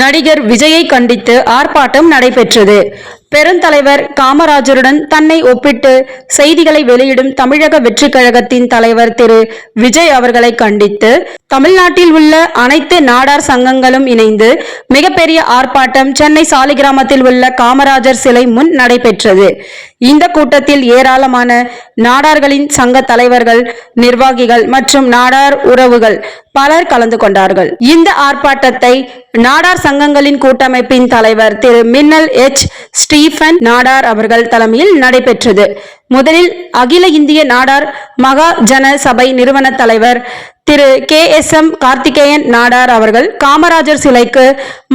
நடிகர் விஜயை கண்டித்து ஆர்ப்பாட்டம் நடைபெற்றது. பெருந்தலைவர் காமராஜருடன் தன்னை ஒப்பிட்டு செய்திகளை வெளியிடும் தமிழக வெற்றி கழகத்தின் தலைவர் திரு. விஜய் அவர்களை கண்டித்து தமிழ்நாட்டில் உள்ள அனைத்து நாடார் சங்கங்களும் இணைந்து மிகப்பெரிய ஆர்ப்பாட்டம் சென்னை சாலிகிராமத்தில் உள்ள காமராஜர் சிலை முன் நடைபெற்றது. இந்த கூட்டத்தில் ஏராளமான நாடார்களின் சங்க தலைவர்கள் நிர்வாகிகள் மற்றும் நாடார் உறவுகள் பலர் கலந்து கொண்டார்கள். இந்த ஆர்ப்பாட்டத்தை நாடார் சங்கங்களின் கூட்டமைப்பின் தலைவர் திரு மின்னல் எச். ஸ்டீஃபன் நாடார் அவர்கள் தலைமையில் நடைபெற்றது. முதலில் அகில இந்திய நாடார் மகா ஜன சபை நிறுவன தலைவர் Thiru K S M Karthikeyan Nadar அவர்கள் காமராஜர் சிலைக்கு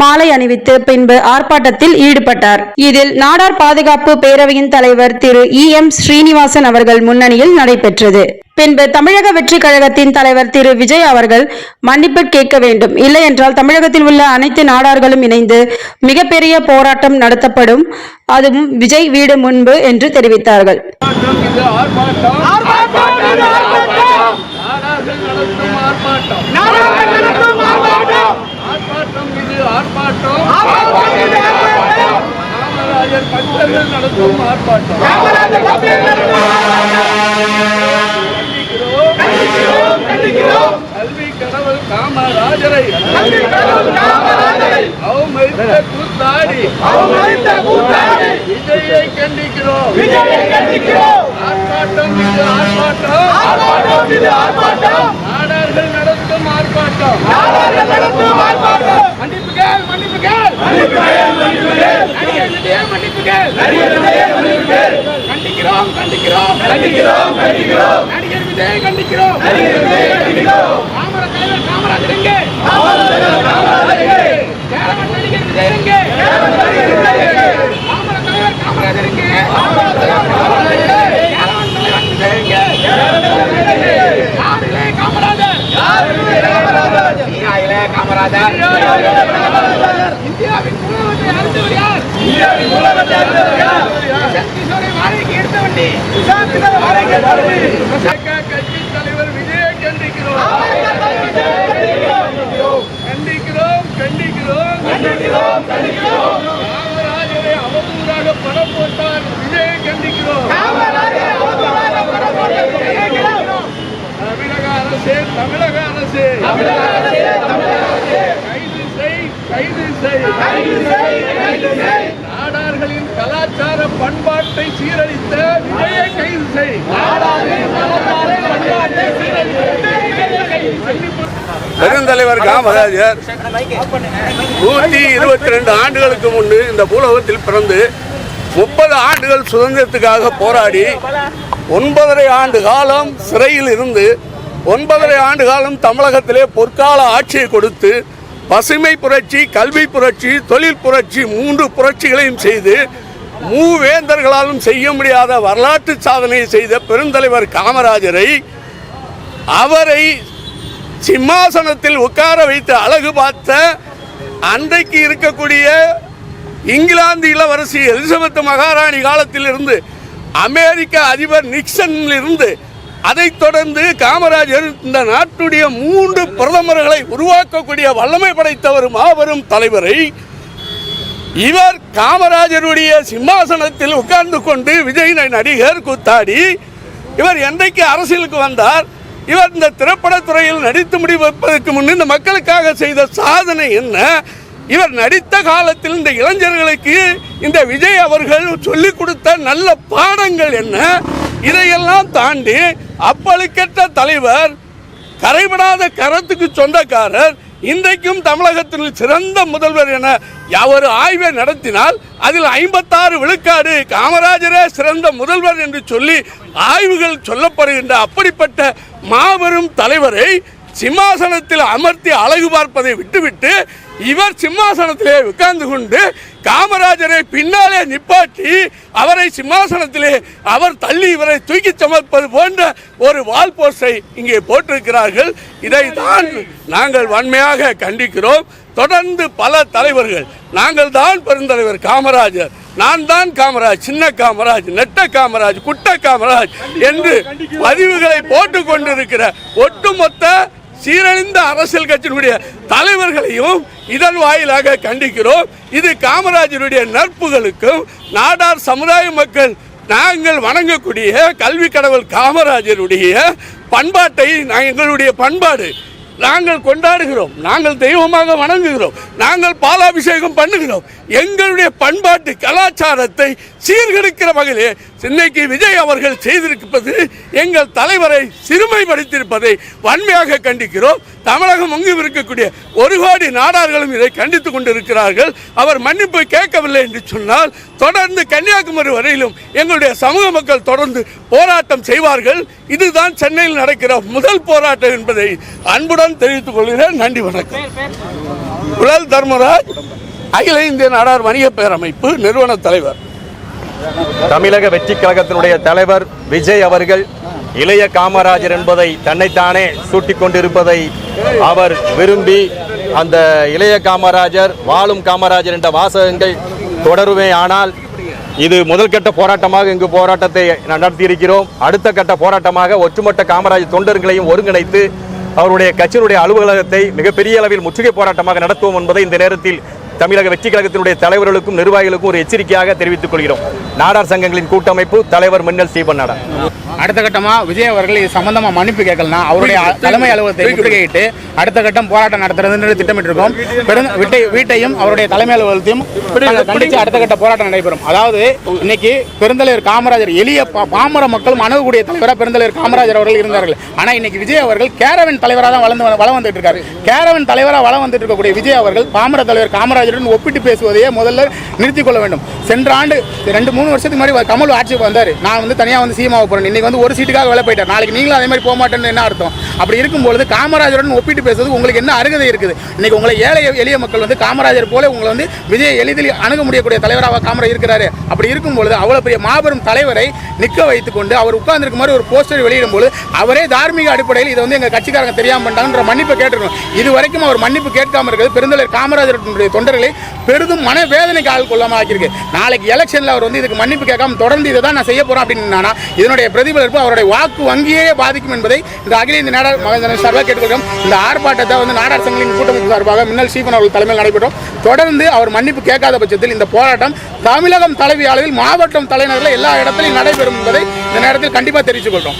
மாலை அணிவித்து பின்பு ஆர்ப்பாட்டத்தில் ஈடுபட்டார். இதில் நாடார் பாதுகாப்பு பேரவையின் தலைவர் திரு இ எம் ஸ்ரீனிவாசன் அவர்கள் முன்னணியில் நடைபெற்றது. பின்பு தமிழக வெற்றி கழகத்தின் தலைவர் திரு விஜய் அவர்கள் மன்னிப்பு கேட்க வேண்டும். இல்லை என்றால் தமிழகத்தில் உள்ள அனைத்து நாடார்களும் இணைந்து மிகப்பெரிய போராட்டம் நடத்தப்படும். அதுவும் விஜய் வீடு முன்பு என்று தெரிவித்தார்கள் ஆர்ப்பாட்டம் இது ஆர்ப்பாட்டம் நாடார்கள் நடத்தும் ஆர்ப்பாட்டம் ஆர்ப்பாட்டம் இது ஆர்ப்பாட்டம் பக்தர்கள் நடத்தும் ஆர்ப்பாட்டம். கல்வி கடவுள் காமராஜரை. அவமதித்த கூத்தாடி. விஜயை கண்டிக்கிறோம். ஆர்ப்பாட்டம் இது ஆர்ப்பாட்டம். நாடார்கள் நடத்தும் ஆர்ப்பாட்டம். மன்னிப்புகள் மன்னிப்புகள் நடிகர் விஜய மன்னிப்புகள் கண்டிக்கிறோம் கண்டிக்கிறோம். கண்டிக்கிறோம். நடிகர் விஜயை கண்டிக்கிறோம். காமராஜர் காமராஜர் எங்கே கேரள நடிகர் விஜய் எங்கே காமராஜர் தலைவர் காமராஜர் எங்கே கேரள தலைவர் விஜய் எங்கே யாரிலே காமராஜர் யாரிலே காமராஜர் இந்தியாவின் முதல்வரை அறிந்தவர் யார் இந்தியாவின் முதல்வரை அறிந்தவர் யார் கிஷோரை வாடகைக்கு எடுத்த வண்டி கட்சி தலைவர் விஜயை கண்டிக்கிறோம். கண்டிக்கிறோம் கண்டிக்கிறோம் காமராஜரை அவதூறாக படம் போட்டார் விஜயை கண்டிக்கிறோம் தமிழக அரசே தமிழக அரசே கைது செய் கைது செய் நாடார்களின் கலாச்சார பண்பாட்டை சீரழித்த விஜயை கைது செய். பெருந்தலைவர் காமராஜர் நூற்றி இருபத்தி ரெண்டு ஆண்டுகளுக்கு முன்பு இந்த பூலோகத்தில் பிறந்து முப்பது ஆண்டுகள் சுதந்திரத்துக்காக போராடி ஒன்பதரை ஆண்டு காலம் சிறையில் இருந்து ஒன்பதரை ஆண்டு காலம் தமிழகத்திலே பொற்கால ஆட்சியை கொடுத்து பசுமை புரட்சி கல்வி புரட்சி தொழில் புரட்சி மூன்று புரட்சிகளையும் செய்து மூவேந்தர்களாலும் செய்ய முடியாத வரலாற்று சாதனையை செய்த பெருந்தலைவர் காமராஜரை அவரை சிம்மாசனத்தில் உட்கார வைத்து அழகு பார்த்த அன்றைக்கு இருக்கக்கூடிய இங்கிலாந்து இளவரசி எலிசபெத் மகாராணி காலத்தில் இருந்து அமெரிக்க அதிபர் நிக்சனில் இருந்து அதைத் தொடர்ந்து காமராஜர் இந்த நாட்டுடைய மூன்று பிரதமர்களை உருவாக்கக்கூடிய வல்லமை படைத்தவர் மாபெரும் தலைவரை இவர் காமராஜருடைய சிம்மாசனத்தில் உட்கார்ந்து கொண்டு விஜய் நடிகர் குத்தாடி இவர் என்றைக்கு அரசியலுக்கு வந்தார் இவர் இந்த திரைப்படத்துறையில் நடித்து முடிவதற்கு முன் இந்த மக்களுக்காக செய்த சாதனை என்ன? இவர் நடித்த காலத்தில் இந்த இளைஞர்களுக்கு இந்த விஜய் அவர்கள் சொல்லிக் கொடுத்த நல்ல பாடங்கள் என்ன? இதையெல்லாம் தாண்டி அப்பழுக்கற்ற தலைவர் கரைபடாத கரத்துக்கு சொந்தக்காரர் இன்றைக்கும் தமிழகத்தில் சிறந்த முதல்வர் என ஒரு ஆய்வை நடத்தினால் அதில் ஐம்பத்தாறு விழுக்காடு காமராஜரே சிறந்த முதல்வர் என்று சொல்லி ஆய்வுகள் சொல்லப்படுகின்ற அப்படிப்பட்ட மாபெரும் தலைவரை சிம்மாசனத்தில் அமர்த்தி அழகு பார்ப்பதை விட்டுவிட்டு இவர் சிம்மாசனத்திலே உட்கார்ந்து கொண்டு காமராஜரை பின்னாலே நிப்பாட்டி அவரை சிம்மாசனத்திலே அவர் தள்ளி இவரை தூக்கி சமர்ப்பது போன்ற ஒரு வால் போஸ்டை இங்கே போட்டிருக்கிறார்கள். இதை தான் நாங்கள் வன்மையாக கண்டிக்கிறோம். தொடர்ந்து பல தலைவர்கள் நாங்கள் தான் பெருந்தலைவர் காமராஜர் நான் தான் காமராஜ் சின்ன காமராஜ் நெட்ட காமராஜ் குட்ட காமராஜ் என்று பதிவுகளை போட்டு கொண்டிருக்கிற ஒட்டுமொத்த சீரழிந்த அரசியல் கட்சியினுடைய தலைவர்களையும் இதன் வாயிலாக கண்டிக்கிறோம். இது காமராஜருடைய நட்புகளுக்கும் நாடார் சமுதாய மக்கள் நாங்கள் வணங்கக்கூடிய கல்வி கடவுள் காமராஜருடைய பண்பாட்டை நான் எங்களுடைய பண்பாடு. நாங்கள் கொண்டாடுகிறோம். நாங்கள் தெய்வமாக வணங்குகிறோம். நாங்கள் பாலாபிஷேகம் பண்ணுகிறோம். எங்களுடைய பண்பாட்டு கலாச்சாரத்தை சீர்கெடுக்கிற வகையிலே இன்னைக்கு விஜய் அவர்கள் செய்திருப்பது எங்கள் தலைவரை சிறுமைப்படுத்தியிருப்பதை வன்மையாக கண்டிக்கிறோம். தமிழகம் எங்கும் இருக்கக்கூடிய ஒரு கோடி நாடார்களும் இதை கண்டித்துக் கொண்டிருக்கிறார்கள். அவர் மன்னிப்பு கேட்கவில்லை என்று சொன்னால் தொடர்ந்து கன்னியாகுமரி வரையிலும் எங்களுடைய சமூக மக்கள் தொடர்ந்து போராட்டம் செய்வார்கள். இதுதான் சென்னையில் நடக்கிற முதல் போராட்டம் என்பதை அன்புடன் தெரிவித்துக் கொள்கிறேன். நன்றி வணக்கம். குழல் தர்மராஜ் அகில இந்திய நாடார் வணிக பேரமைப்பு நிறுவன தலைவர். தமிழக வெற்றி கழகத்தினுடைய தலைவர் விஜய் அவர்கள் இளைய காமராஜர் என்பதை தன்னைத்தானே சூட்டிக் கொண்டிருப்பதை அவர் விரும்பி அந்த இளைய காமராஜர் வாழும் காமராஜர் என்ற வாசகங்கள் தொடருமே ஆனால் இது முதல் கட்ட போராட்டமாக இங்கு போராட்டத்தை நடத்தியிருக்கிறோம். அடுத்த கட்ட போராட்டமாக ஒட்டுமொத்த காமராஜர் தொண்டர்களையும் ஒருங்கிணைத்து அவருடைய கட்சியினுடைய அலுவலகத்தை மிகப்பெரிய அளவில் முற்றுகை போராட்டமாக நடத்துவோம் என்பதை இந்த நேரத்தில் தமிழக வெற்றி கழகத்தினுடைய தலைவர்களுக்கும் நிர்வாகிகளுக்கும் ஒரு எச்சரிக்கையாக தெரிவித்துக் கொள்கிறோம். நாடார் சங்கங்களின் கூட்டமைப்பு தலைவர் மின்னல் நாடார் அடுத்த கட்டமா விஜய் அவர்கள் இது சம்பந்தமா மன்னிப்பு கேட்கலனா அவருடைய தலைமை அலுவலகத்தை முற்றுகையிட்டு அடுத்த கட்டம் போராட்டம் நடத்துறது திட்டமிட்டிருக்கோம். வீட்டை வீட்டையும் அவருடைய தலைமை அலுவலகத்தையும் கண்டித்து அடுத்த கட்ட போராட்டம் நடைபெறும். அதாவது இன்னைக்கு பெருந்தலைவர் காமராஜர் எளிய பாமர மக்களும் அணுகக்கூடிய தலைவராக பெருந்தலைவர் காமராஜர் அவர்கள் இருந்தார்கள். ஆனா இன்னைக்கு விஜய் அவர்கள் கேரவன் தலைவராக தான் வளர்ந்து வளம் வந்துட்டு இருக்காரு. கேரவன் தலைவராக வளம் வந்துட்டு இருக்கக்கூடிய விஜய் அவர்கள் பாமர தலைவர் காமராஜருடன் ஒப்பிட்டு பேசுவதையே முதல்ல நிறுத்திக் கொள்ள வேண்டும். சென்ற ஆண்டு ரெண்டு மூணு வருஷத்துக்கு முன்னாடி கமல் ஆட்சிக்கு வந்தார். நான் வந்து தனியாக வந்து சீமாவை போகிறேன் இன்னைக்கு வந்து ஒரு சீட்டுக்காக வேலை போயிட்டார். நாளைக்கு நீங்களும் அதே மாதிரி போக மாட்டேன்னு என்ன அர்த்தம்? அப்படி இருக்கும்பொழுது காமராஜருடன் ஒப்பிட்டு பேசுவது உங்களுக்கு என்ன அருகதை இருக்குது? இன்னைக்கு உங்களை ஏழை எளிய மக்கள் வந்து காமராஜர் போல உங்களை வந்து விஜய் எளிதில் அணுக முடியக்கூடிய தலைவராக காமராஜர் இருக்கிறாரு. அப்படி இருக்கும் பொழுது பெரிய மாபெரும் தலைவரை நிற்க வைத்துக்கொண்டு அவர் உட்கார்ந்திருக்கும் மாதிரி ஒரு போஸ்டர் வெளியிடும் போது அவரே தார்மீக அடிப்படையில் இதை வந்து எங்க கட்சிக்காரங்க தெரியாமல் பண்ணிட்டாங்கன்ற மன்னிப்பு கேட்டுருக்கணும் இது வரைக்கும் அவர் மன்னிப்பு கேட்காம இருக்கிறது பெருந்தலைவர் காமராஜருடைய தொண்டர்களை பெரிதும் மனவேதனைக்கு ஆள் கொள்ளாம ஆக்கியிருக்கு. நாளைக்கு எலெக்ஷனில் அவர் வந்து இதுக்கு மன்னிப்பு கேட்காம தொடர்ந்து இதை தான் நான் செய்ய போகிறேன் அப்படின்னா இதனுடைய பிரதிபலிப்பு அவருடைய வாக்கு வங்கியே பாதிக்கும் என்பதை இந்த அகில இந்திய நாடார் மகேந்திரன் சார்பாக கேட்டுக்கொள்கிறோம். இந்த ஆர்ப்பாட்டத்தை வந்து நாடார் சங்கங்களின் கூட்டமைப்பு சார்பாக மின்னல் சீபன் அவர்கள் தலைமையில் நடைபெற்றோம். தொடர்ந்து அவர் மன்னிப்பு கேட்காத பட்சத்தில் இந்த போராட்டம் தமிழகம் தலைவி அளவில் மாவட்டம் தலைநகரில் எல்லா இடத்திலும் நடைபெறும் என்பதை இந்த நேரத்தில் கண்டிப்பாக தெரிவித்துக் கொள்கிறோம்.